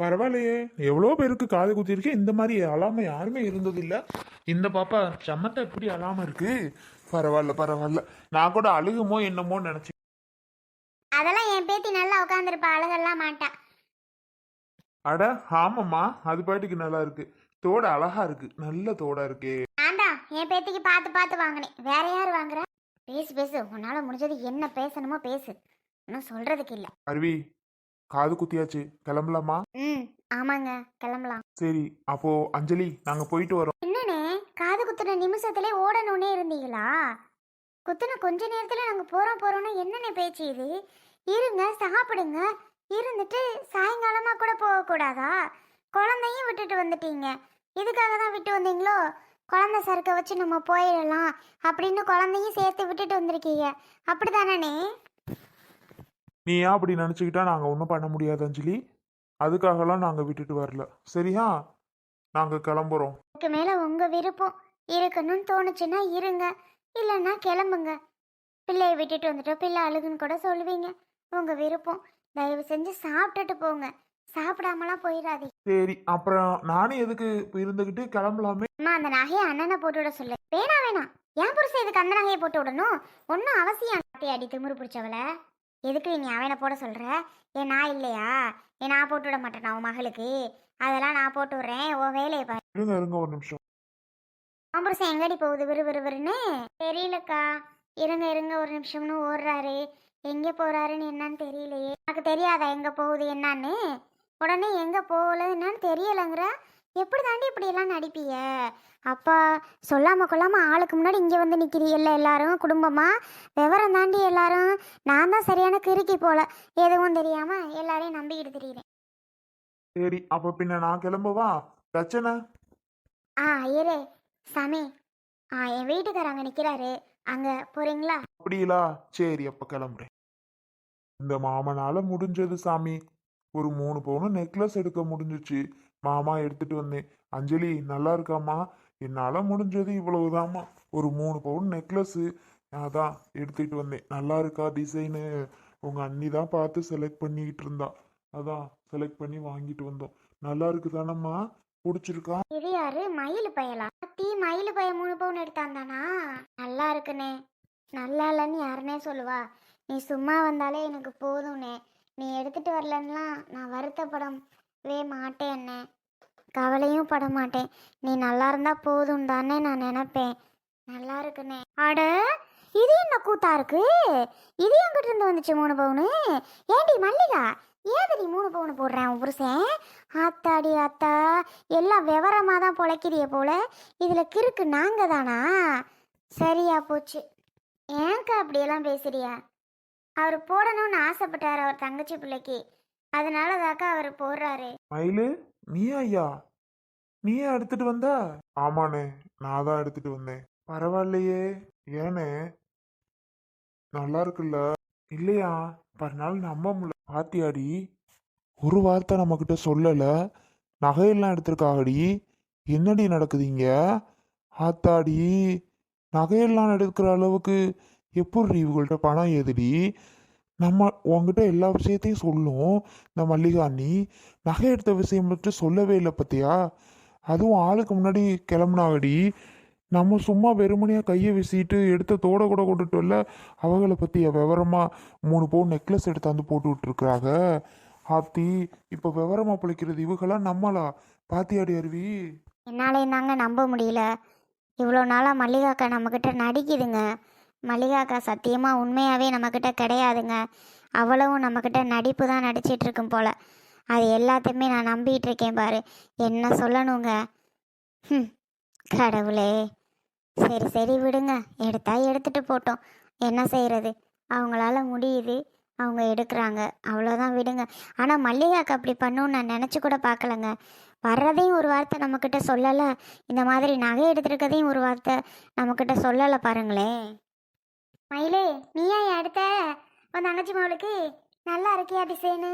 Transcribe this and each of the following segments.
பரவாயில்லையே. எவ்வளோ பேருக்கு காது குத்திருக்கேன் இந்த மாதிரி அழாம யாருமே இருந்ததில்ல. இந்த பாப்பா சம்மத்தை எப்படி அழாம இருக்கு? பரவாயில்ல பரவாயில்ல. நான் கூட அழுகுமோ என்னமோ நினைச்சேன் அதெல்லாம் என் பேத்தி நல்லா உட்காந்துருப்பா அழகெல்லாம் மாட்டா. அட ஆமாம்மா. அது பாட்டுக்கு நல்லா இருக்கு. தோட அழகா இருக்கு. நல்ல தோடா இருக்கு. ஆண்டா என் பேத்திக்கு பார்த்து பார்த்து வாங்கினேன். வேற யார் வாங்குற? பேசு பேசு. உன்னால முடிஞ்சது என்ன பேசணுமோ பேசு. இன்னும் சொல்றதுக்கு இல்ல. அருவி காது குத்தியாச்சு. கிளம்பலாமா? ம் ஆமாங்க. கிளம்பலாம். சரி அப்போ அஞ்சலி நாங்க போயிட்டு வரோம். என்னண்ணே? காது குத்துன நிமிஷத்துல ஓடணும்னே இருந்தீங்களா? குத்துன கொஞ்ச நேரத்துல நாங்க போறோம் போறோம்னு என்னென்ன பேச்சு இது? இருங்க சாப்பிடுங்க. இருந்துட்டு சாயங்காலமா கூட போக கூடாதா குழந்தையும் விட்டுட்டு வந்துட்டீங்க. இதுக்காக தான் விட்டு வந்தீங்களோ? குழந்தை சறுக்க வச்சு நம்ம போயிடலாம் அப்படின்னு குழந்தையும் சேர்த்து விட்டுட்டு வந்திருக்கீங்க. அப்படிதானே நீ ஏன் அப்படி நினச்சிக்கிட்டா நாங்கள் ஒன்றும் பண்ண முடியாது அஞ்சலி? அதுக்காகலாம் நாங்கள் விட்டுட்டு வரல. சரியா? நாங்கள் கிளம்புறோம். அதுக்கு மேல உங்க விருப்பம். இருக்கணும்னு தோணுச்சுன்னா இருங்க. இல்லைன்னா கிளம்புங்க. பிள்ளைய விட்டுட்டு வந்துட்டோம் பிள்ளை அழுகுன்னு கூட சொல்லுவீங்க. உங்க விருப்பம். தயவு செஞ்சு சாப்பிட்டுட்டு போங்க. சாப்பிடாமலாம் போயிடாதீங்க. சரி அப்புறம் நானும் எதுக்கு இப்ப இருந்துக்கிட்டு கிளம்பலாமே? அம்மா அந்த நகையை அண்ணனை போட்டு விட சொல்லு. வேணாம் வேணாம் ஏன் புருஷன் இதுக்கு அந்த நகையை போட்டு விடணும்? ஒன்றும் அவசியம் அடி திமிரு பிடிச்சவள. எதுக்கு நீ அவனை போட சொல்ற? ஏன் நான் இல்லையா? ஏன் நான் போட்டு விட மாட்டேனா உன் மகளுக்கு? அதெல்லாம் நான் போட்டு விடுறேன். உன் வேலையை பாரு. இருங்க இருங்க ஒரு நிமிஷம். புருஷன் எங்கடி போகுது? விறு விறு விறுன்னு? தெரியலக்கா. இருங்க இருங்க ஒரு நிமிஷம்னு ஓடுறாரு. எங்கே போறாருன்னு என்னன்னு தெரியலையே. எனக்கு தெரியாதா எங்கே போகுது என்னன்னு? உடனே எங்கே போகல என்னன்னு தெரியலைங்கிற? எப்படி தாண்டி இப்படியெல்லாம் நடிப்பீங்க? அப்பா சொல்லாம கொள்ளாம ஆளுக்கு முன்னாடி இங்கே வந்து நிற்கிறீல்ல எல்லாரும் குடும்பமா? விவரம் தாண்டி எல்லாரும் நான் தான் சரியான கிறுக்கி போல. எதுவும் தெரியாம எல்லாரையும் நம்பிக்கிட்டு திரியிறேன். சரி அப்போ பின்ன நான் கிளம்பவா? பிரச்சனை ஆ இரு. சாமி ஆ என் வீட்டுக்காரங்க நிற்கிறாரு அங்கே போறீங்களா? அப்படிங்களா சரி அப்போ கிளம்புறேன். இந்த மாமனால முடிஞ்சது சாமி. ஒரு மூணு பவுன் நெக்லஸ் எடுக்க முடிஞ்சிச்சு. மாமா எடுத்துட்டு வந்தேன். அஞ்சலி நல்லா இருக்காமா என்னால் முடிஞ்சது இவ்வளவுதாம்மா. ஒரு மூணு பவுன் நெக்லஸ்ஸு அதான் எடுத்துட்டு வந்தேன். நல்லா இருக்கா டிசைனு? உங்கள் அண்ணி தான் பார்த்து செலக்ட் பண்ணிக்கிட்டு இருந்தா. அதான் செலக்ட் பண்ணி வாங்கிட்டு வந்தோம். நல்லா இருக்குதானம்மா? பிடிச்சிருக்கா? இது யாரு? மயில் பயலா? தீ மயில் பய மூணு பவுன் எடுத்தாந்தானா? நல்லா இருக்குனே. நல்லா இல்லைன்னு யாருனே சொல்லுவா. நீ சும்மா வந்தாலே எனக்கு போதும்னே. நீ எடுத்துட்டு வரலன்னா நான் வே மாட்டேன் என்ன? கவலையும் பட மாட்டேன். நீ நல்லா இருந்தா போதும் தானே நான் நினைப்பேன். நல்லா இருக்குனே. அட இது என்ன கூத்தா இருக்கு? இது எங்கிட்ட இருந்து வந்துச்சு மூணு பவுனு? ஏண்டி மல்லிகா ஏதடி மூணு பவுனு போடுறேன் புருஷன்? ஆத்தாடி ஆத்தா எல்லாம் விவரமாக தான் பொழைக்கிறிய போல. இதில் கிறுக்கு நாங்கள் தானா? சரியா போச்சு. ஏன்க்கா அப்படியெல்லாம் பேசுறியா? அவர் போடணும்னு ஆசைப்பட்டார் அவர் தங்கச்சி பிள்ளைக்கு. அதனால தாக்கா அவர் போடுறாரு மயிலு நீயா ஐயா? நீயா எடுத்துட்டு வந்தா? ஆமாண்ணே நான் தான் எடுத்துட்டு வந்தேன். பரவாயில்லையே. ஏனே? நல்லா இருக்குல்ல இல்லையா? பரநாள் நம்ப முடியல பாத்தியாடி? ஒரு வார்த்தை நம்மக்கிட்ட சொல்லல. நகையெல்லாம் எடுத்திருக்காகடி. என்னடி நடக்குதுங்க ஆத்தாடி நகையெல்லாம் எடுக்கிற அளவுக்கு எப்படி இவங்கள்ட்ட பணம் ஏதுடி? நம்ம உங்ககிட்ட எல்லா விஷயத்தையும் சொல்லும். இந்த மல்லிகா அண்ணி நகை எடுத்த விஷயம் மட்டும் சொல்லவே இல்லை பத்தியா? அதுவும் ஆளுக்கு முன்னாடி கிளம்புனாவடி நம்ம சும்மா வெறுமனையாக கையை வீசிட்டு எடுத்த தோட கூட கொண்டுட்டோம்ல அவங்கள பற்றி விவரமாக மூணு பவுன் நெக்லஸ் எடுத்தாந்து போட்டு விட்டுருக்குறாங்க. ஆத்தி இப்போ விவரமாக பிழைக்கிறது இவங்களாம் நம்மளா? பாத்தியாடி அருவி? என்னாலையும் தாங்க நம்ப முடியல. இவ்வளோ நாளாக மல்லிகாக்கா நம்மக்கிட்ட நடிக்குதுங்க. மல்லிகாக்கா சத்தியமாக உண்மையாகவே நம்மக்கிட்ட கிடையாதுங்க. அவ்வளவும் நம்மக்கிட்ட நடிப்பு தான் நடிச்சிட்டு இருக்கும் அது எல்லாத்தையுமே நான் நம்பிட்டு இருக்கேன் பாரு. என்ன சொல்லணுங்க? ம் கடவுளே. சரி சரி விடுங்க. எடுத்தா எடுத்துட்டு போட்டோம். என்ன செய்கிறது அவங்களால முடியுது. அவங்க எடுக்கிறாங்க. அவ்வளோதான் விடுங்க. ஆனால் மல்லிகாக்கு அப்படி பண்ணுன்னு நான் நினச்சி கூட பார்க்கலங்க. வர்றதையும் ஒரு வார்த்தை நம்மக்கிட்ட சொல்லலை. இந்த மாதிரி நகை எடுத்துருக்கதையும் ஒரு வார்த்தை நம்மக்கிட்ட சொல்லலை பாருங்களேன். மயிலே நீயா என் அடுத்த? உன் தங்கச்சி மகளுக்கு நல்லா இருக்கியா டிசைனு?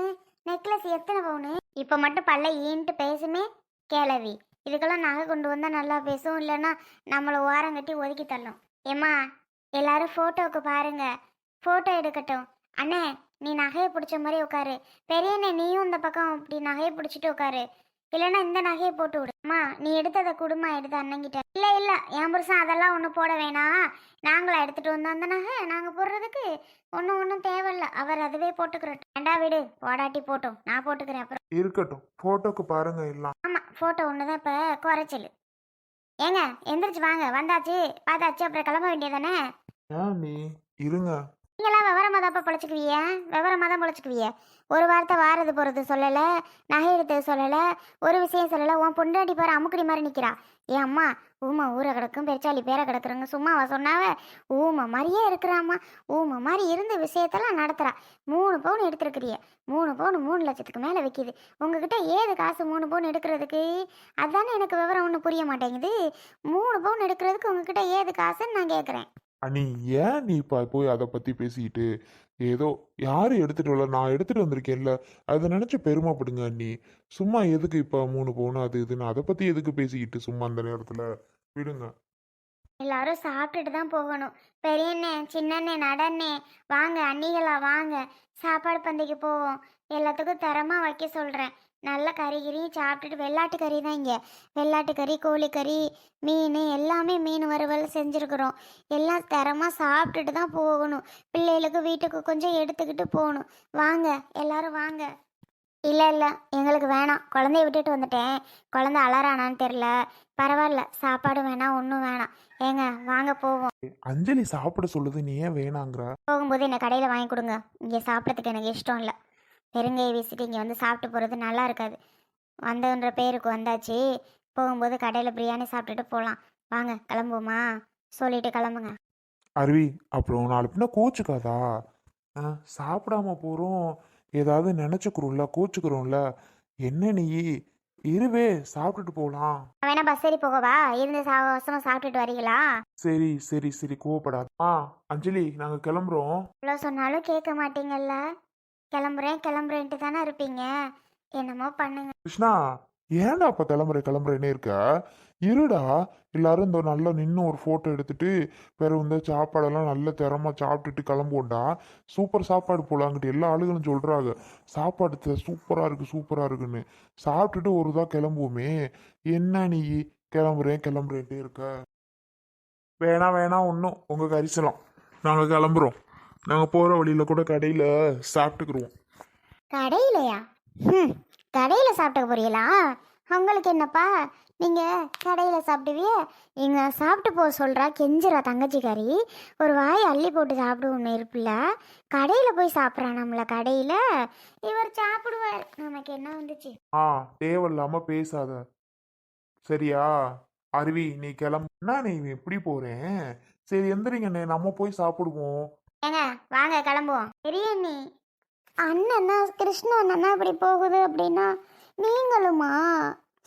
நெக்லஸ் எத்தனை பவுனு? இப்போ மட்டும் பல்ல ஈன்ட்டு பேசுமே கேளவி. இதுக்கெல்லாம் நகை கொண்டு வந்தால் நல்லா பேசும் இல்லைன்னா நம்மளை ஓரம் கட்டி ஒதுக்கி தள்ளும். ஏம்மா எல்லாரும் ஃபோட்டோவுக்கு பாருங்க. ஃபோட்டோ எடுக்கட்டும். அண்ணே நீ நகையை பிடிச்ச மாதிரி உட்காரு. பெரியண்ணே நீயும் இந்த பக்கம் இப்படி நகையை பிடிச்சிட்டு உட்காரு. இல்லைன்னா இந்த நகையை போட்டு விடு. அம்மா நீ எடுத்ததை குடுமா எடுத்த அண்ணங்கிட்ட. இல்லை இல்லை என் புருஷன் அதெல்லாம் ஒன்றும் போட வேணாம் நாங்களா எடுத்துட்டு வந்தோம் அந்த நகை நாங்கள் போடுறதுக்கு ஒன்றும் ஒன்றும் தேவையில்ல. அவர் அதுவே போட்டுக்கிறோம். வேண்டா விடு போடாட்டி போட்டோம். நான் போட்டுக்கிறேன் அப்புறம். இருக்கட்டும். போட்டோக்கு பாருங்க எல்லாம். ஆமாம் ஃபோட்டோ ஒன்று தான் இப்போ குறைச்சல். ஏங்க எந்திரிச்சு வாங்க. வந்தாச்சு பார்த்தாச்சு அப்புறம் கிளம்ப வேண்டியதானே இருங்க. நீங்களாம் விவரமாக தான் பொழைச்சிக்குவிய? விவரமாக தான் பொழைச்சிக்குவிய? ஒரு வார்த்தை வாரது போகிறது சொல்லலை நகை எடுத்தது சொல்லலை ஒரு விஷயம் சொல்லலை உன் பொண்டாட்டி பாரு அமுக்குடி மாதிரி நிற்கிறா ஏன் அம்மா ஊமை ஊரை கிடக்கும் பெருச்சாளி பேரை கிடக்குறங்க சும்மாவா சொன்னாவ? ஊமை மாதிரியே இருக்கிறாம்மா. ஊமை மாதிரி இருந்த விஷயத்தெல்லாம் நடத்துகிறா மூணு பவுன் எடுத்துருக்குறிய. மூணு பவுன் மூணு லட்சத்துக்கு மேலே விற்கிது உங்ககிட்ட ஏது காசு மூணு பவுன் எடுக்கிறதுக்கு? அதுதானே எனக்கு விவரம் ஒன்றும் புரிய மாட்டேங்குது. மூணு பவுன் எடுக்கிறதுக்கு உங்ககிட்ட ஏது காசுன்னு நான் கேட்குறேன் நீ ஏன் நீ இப்போ போய் அதை பற்றி பேசிக்கிட்டு ஏதோ யார் எடுத்துட்டு வரல? நான் எடுத்துட்டு வந்திருக்கேன்ல. அதை நினச்சி பெருமைப்படுங்க அண்ணி. சும்மா எதுக்கு இப்போ மூணு போகணும் அது இதுன்னு? அதை பற்றி எதுக்கு பேசிக்கிட்டு சும்மா அந்த நேரத்தில்? விடுங்க. எல்லாரும் சாப்பிட்டுட்டு தான் போகணும். பெரியண்ணே சின்னண்ணே நடண்ணே வாங்க அண்ணிகளா வாங்க. சாப்பாடு பந்தைக்கு போவோம். எல்லாத்துக்கும் தரமாக வைக்க சொல்கிறேன் நல்ல கறி கிரியும் சாப்பிட்டுட்டு வெள்ளாட்டு கறி தான் இங்கே. வெள்ளாட்டு கறி கோழிக்கறி மீன் எல்லாமே மீன் வறுவல் செஞ்சுருக்குறோம். எல்லாம் தரமாக சாப்பிட்டுட்டு தான் போகணும். பிள்ளைகளுக்கு வீட்டுக்கு கொஞ்சம் எடுத்துக்கிட்டு போகணும். வாங்க எல்லாரும் வாங்க. இல்லை இல்லை எங்களுக்கு வேணாம். குழந்தைய விட்டுட்டு வந்துட்டேன். குழந்தை அலறானான்னு தெரில பரவாயில்ல சாப்பாடு வேணாம் ஒன்றும் வேணாம். ஏங்க வாங்க போவோம். அஞ்சலி சாப்பிட சொல்லுது நீ ஏன் வேணாங்கிற? போகும்போது என்னை கடையில் வாங்கி கொடுங்க. இங்கே சாப்பிட்றதுக்கு எனக்கு இஷ்டம் இல்லை. பெருங்கையை வீசிட்டு இங்கே வந்து சாப்பிட்டு போகிறது நல்லா இருக்காது. வந்தன்ற பேருக்கு வந்தாச்சு. போகும்போது கடையில் பிரியாணி சாப்பிட்டுட்டு போகலாம் வாங்க கிளம்புவோமா? சொல்லிட்டு கிளம்புங்க. அருவி அப்புறம் நாலு பின்ன கோச்சுக்காதா? ஆ, சாப்பிடாம போகிறோம் ஏதாவது நினச்சிக்கிறோம்ல கோச்சுக்கிறோம்ல. என்ன நீ? இருவே சாப்பிட்டுட்டு போகலாம் வேணா பஸ் ஏறி போகவா? இருந்து சாவசமாக சாப்பிட்டுட்டு வரீங்களா? சரி சரி சரி கோவப்படாத. ஆ அஞ்சலி நாங்கள் கிளம்புறோம். இவ்வளோ சொன்னாலும் கேட்க மாட்டீங்கல்ல. கிளம்புறேன் கிளம்புறேன்ட்டு தானே இருப்பீங்க? என்னமோ பண்ணுங்க. கிருஷ்ணா ஏன்டா அப்போ கிளம்புற கிளம்புறேனே இருக்க? இருடா. எல்லாரும் இந்த நல்லா நின்று ஒரு ஃபோட்டோ எடுத்துட்டு பிறகு இந்த சாப்பாடெல்லாம் நல்ல திறமா சாப்பிட்டுட்டு கிளம்புவோண்டா சூப்பர் சாப்பாடு போலாங்கிட்டு எல்லா ஆளுகளும் சொல்கிறாங்க சாப்பாடு சூப்பராக இருக்குது இருக்கு இருக்குன்னு. சாப்பிட்டுட்டு ஒரு தான் கிளம்புவோமே. என்ன நீ? கிளம்புறேன் கிளம்புறேன்ட்டு இருக்க. வேணா வேணா ஒன்றும் உங்கள் கரிசலம். நாங்கள் கிளம்புறோம். நாங்கள் போகிற வழியில் கூட கடையில் சாப்பிட்டுக்குருவோம். கடையிலையா? ம். கடையில் சாப்பிட்டு போறீங்களா? உங்களுக்கு என்னப்பா? நீங்கள் கடையில் சாப்பிடுவியே? இங்கே சாப்பிட்டு போக சொல்கிறா கெஞ்சிரா தங்கச்சிக்காரி. ஒரு வாய் அள்ளி போட்டு சாப்பிடுவோன்னு இருப்பில்ல கடையில் போய் சாப்பிட்றா நம்மள கடையில். இவர் சாப்பிடுவார். நமக்கு என்ன வந்துச்சு? ஆ தேவையில்லாம பேசாத. சரியா? அருவி நீ கிளம்பு. என்ன நீ எப்படி போறேன்? சரி எந்திரிங்கண்ணே நம்ம போய் சாப்பிடுவோம். ஏங்க வாங்க கிளம்புவோம். பெரிய நீ அண்ணன்னா கிருஷ்ண அண்ணன்னா இப்படி போகுது அப்படின்னா நீங்களுமா?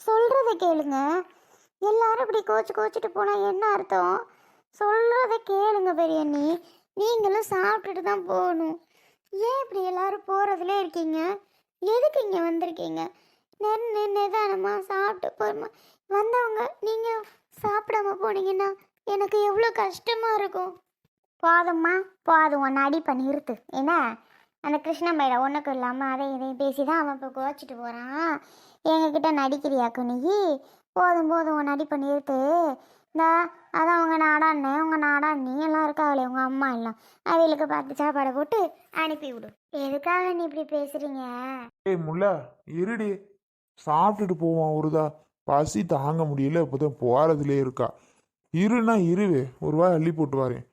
சொல்கிறத கேளுங்க. எல்லாரும் இப்படி கோச்சு கோச்சிட்டு போனால் என்ன அர்த்தம்? சொல்கிறத கேளுங்க பெரியண்ணி நீங்களும் சாப்பிட்டுட்டு தான் போகணும். ஏன் இப்படி எல்லாரும் போகிறதுல இருக்கீங்க? எதுக்கு இங்கே வந்திருக்கீங்க? நின்று நிதானமாக சாப்பிட்டு போறமா. வந்தவங்க நீங்கள் சாப்பிடாம போனீங்கன்னா எனக்கு எவ்வளோ கஷ்டமாக இருக்கும். போதும்மா. போதும் உன்னை அடிப்ப நிறுத்து என்ன? அந்த கிருஷ்ண பையில ஒன்றுக்கும் இல்லாமல் அதை இதையும் பேசி தான் அவன் இப்போ கோச்சிட்டு போகிறான் எங்ககிட்ட நடிக்கிறியாக்கு நீ போதும் போதும் உன் நடிப்பை நிறுத்து இந்த அதான் உங்கள் நாடாண்ணே உங்கள் நாடாண்ணி. எல்லாம் இருக்காங்களே உங்கள் அம்மா எல்லாம். அவளுக்கு பார்த்து சாப்பாடை போட்டு அனுப்பி விடு. எதுக்காக நீ இப்படி பேசுறீங்க? ஏய் முல்ல இருடி. சாப்பிட்டுட்டு போவான் ஒருதா பசி தாங்க முடியல இப்போதான் போகிறதுலே இருக்கா. இருன்னா இருவே ஒரு வாய் அள்ளி போட்டு வரேன்.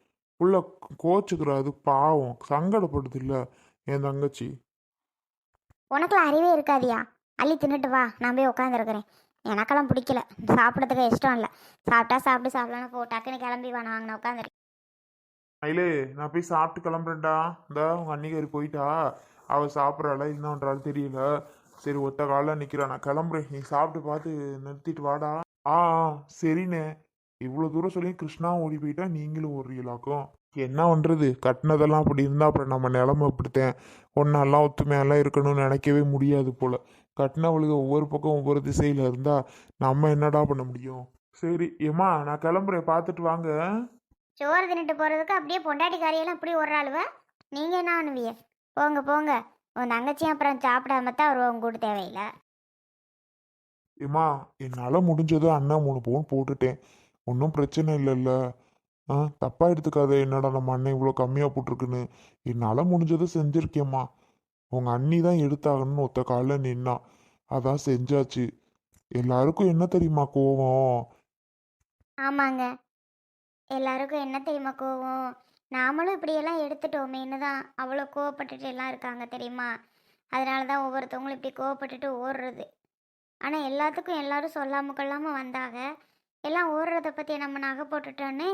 புள்ள கோச்சுக்கிறாது பாவம். சங்கடப்படுது இல்ல என் தங்கச்சி. உனக்குலாம் அறிவே இருக்காதியா? அள்ளி தின்னுட்டு வா. நான் போய் உட்காந்துருக்கிறேன் எனக்கெல்லாம் பிடிக்கல. சாப்பிட்றதுக்கு இஷ்டம் இல்லை. சாப்பிட்டா சாப்பிட்டு சாப்பிடலாம் போ. டக்குன்னு கிளம்பி வா. நான் அங்கே உட்காந்துருக்கேன் மயிலே நான் போய் சாப்பிட்டு கிளம்புறேன்டா. இந்த உங்க அன்னிக்காரி போயிட்டா. அவ சாப்பிட்றாளா என்னன்றாலும் தெரியல. சரி ஒத்த காலில் நிக்கிறா. நான் கிளம்புறேன். நீ சாப்பிட்டு பார்த்து நிறுத்திட்டு வாடா. ஆ ஆ, சரிண்ணே. இவ்வளோ தூரம் சொல்லி கிருஷ்ணா ஓடி போயிட்டா நீங்களும் ஓடுறீங்களாக்கும் என்ன பண்ணுறது கட்டினதெல்லாம் அப்படி இருந்தால் அப்புறம் நம்ம நிலமை அப்படித்தேன். ஒன்றெல்லாம் ஒத்துமையெல்லாம் இருக்கணும்னு நினைக்கவே முடியாது போல. கட்டினவளுக்கு ஒவ்வொரு பக்கம் ஒவ்வொரு திசையில் இருந்தால் நம்ம என்னடா பண்ண முடியும்? சரி ஏம்மா நான் கிளம்புறேன். பார்த்துட்டு வாங்க. சோறு தின்னுட்டு போகிறதுக்கு அப்படியே பொண்டாட்டி காரியெல்லாம் இப்படி ஒரு ஆளுவ நீங்கள் என்ன பண்ணுவிய போங்க போங்க. உன் தங்கச்சியும் அப்புறம் சாப்பிடாம தான் வருவா உங்க கூட தேவையில்லை. ஏம்மா என்னால் முடிஞ்சது அண்ணா மூணு பவுன் போட்டுட்டேன். ஒன்றும் பிரச்சனை இல்லைல்ல. ஆ தப்பாக எடுத்துக்காத. என்னடா நம்ம அண்ணன் இவ்வளோ கம்மியாக போட்டிருக்குன்னு. என்னால் முடிஞ்சதை செஞ்சுருக்கேம்மா. உங்கள் அண்ணி தான் எடுத்தாகணும்னு ஒத்த காலில் நின்னா. அதான் செஞ்சாச்சு. எல்லாருக்கும் என்ன தெரியுமா கோவம்? ஆமாங்க. எல்லாருக்கும் என்ன தெரியுமா கோவம்? நாமளும் இப்படியெல்லாம் எடுத்துட்டோமேன்னு தான் அவ்வளோ கோவப்பட்டுட்டு எல்லாம் இருக்காங்க தெரியுமா? அதனால தான் ஒவ்வொருத்தவங்களும் இப்படி கோவப்பட்டுட்டு ஓடுறது. ஆனால் எல்லாத்துக்கும் எல்லாரும் சொல்லாமல் கொள்ளாமல் வந்தாங்க. எல்லாம் ஓடுறத பற்றி நம்ம நகை போட்டுட்டோன்னே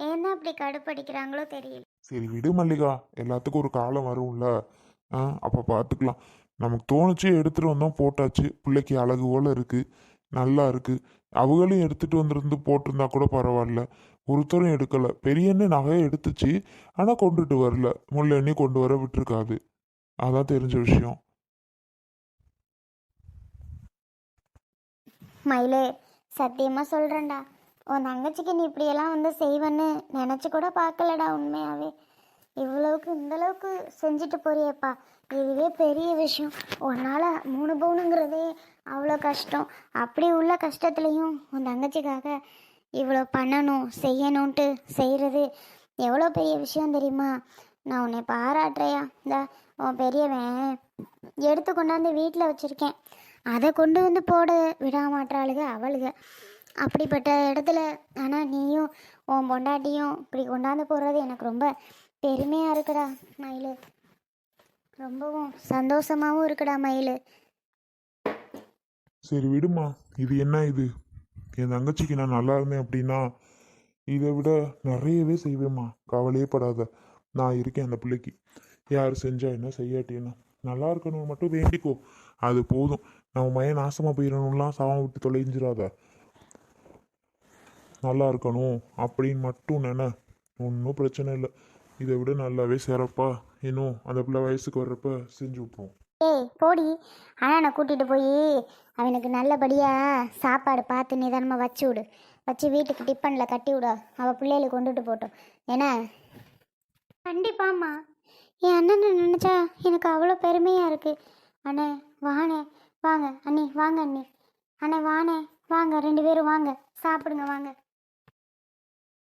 ஏன்னா இப்படி கடுப்படிக்கிறாங்களோ தெரியல. சரி விடு மல்லிகா. எல்லாத்துக்கும் ஒரு காலம் வரும்ல. ஆ அப்போ பார்த்துக்கலாம் நமக்கு தோணுச்சு எடுத்துகிட்டு வந்தோம் போட்டாச்சு. பிள்ளைக்கு அழகு போல இருக்குது நல்லா இருக்குது அவங்களும் எடுத்துகிட்டு வந்திருந்து போட்டிருந்தா கூட பரவாயில்ல. ஒருத்தரும் எடுக்கலை. பெரியண்ணே நகையை எடுத்துச்சு. ஆனால் கொண்டுட்டு வரல. முள்ளெண்ணி கொண்டு வர விட்டுருக்காது. அதான் தெரிஞ்ச விஷயம். மயிலே சத்தியமாக சொல்கிறேன்டா உன் தங்கச்சிக்கு நீ இப்படியெல்லாம் வந்து செய்வேன்னு நினச்சி கூட பார்க்கலடா உண்மையாகவே இவ்வளவுக்கு இந்தளவுக்கு செஞ்சுட்டு போறியப்பா. இதுவே பெரிய விஷயம். உன்னால் மூணு பவுனுங்கிறதே அவ்வளோ கஷ்டம். அப்படி உள்ள கஷ்டத்துலேயும் உன் தங்கச்சிக்காக இவ்வளோ பண்ணணும் செய்யணுன்ட்டு செய்கிறது எவ்வளோ பெரிய விஷயம் தெரியுமா? நான் உன்னை பாராட்டுறையா. இந்த உன் பெரியவன் எடுத்து கொண்டாந்து வீட்டில் வச்சுருக்கேன். அதை கொண்டு வந்து போட விடாமாட்டாளுக அவளுக. அப்படிப்பட்ட இடத்துல ஆனால் நீயும் உன் பொண்டாட்டியும் இப்படி கொண்டாந்து போடுறது எனக்கு ரொம்ப பெருமையாக இருக்குடா மயில். ரொம்பவும் சந்தோஷமாகவும் இருக்குடா மயில். சரி விடுமா இது என்ன இது? என் தங்கச்சிக்கு நான் நல்லா இருந்தேன் அப்படின்னா இதை விட நிறையவே செய்வேம்மா. கவலையே படாத நான் இருக்கேன் அந்த பிள்ளைக்கு. யார் செஞ்சா என்ன செய்யாட்டி என்ன நல்லா இருக்கணும் மட்டும் வேண்டிக்கோ. அது போதும். நம்ம மையன் நாசமாக போயிடணும்லாம் சாவம் விட்டு தொலைஞ்சிடாத நல்லா இருக்கணும் அப்படின்னு மட்டும் நினை. ஒன்றும் பிரச்சனை இல்லை. இதை விட நல்லாவே சிறப்பா இன்னும் அந்த பிள்ளை வயசுக்கு வர்றப்ப செஞ்சு விட்ருவோம் ஏய் போடி. அண்ணனை கூட்டிகிட்டு போய் அவனுக்கு நல்லபடியாக சாப்பாடு பார்த்து நிதானமாக வச்சு விடு. வச்சு வீட்டுக்கு டிஃபனில் கட்டி விடு. அவள் பிள்ளைகளுக்கு கொண்டுட்டு போட்டோம். ஏன்னா? கண்டிப்பாம்மா. என் அண்ணனை நினச்சா எனக்கு அவ்வளோ பெருமையாக இருக்குது அண்ணே வாண்ணே. வாங்க அண்ணி வாங்க அண்ணி. அண்ணே வாண்ணே. வாங்க ரெண்டு பேரும் வாங்க. சாப்பிடுங்க வாங்க.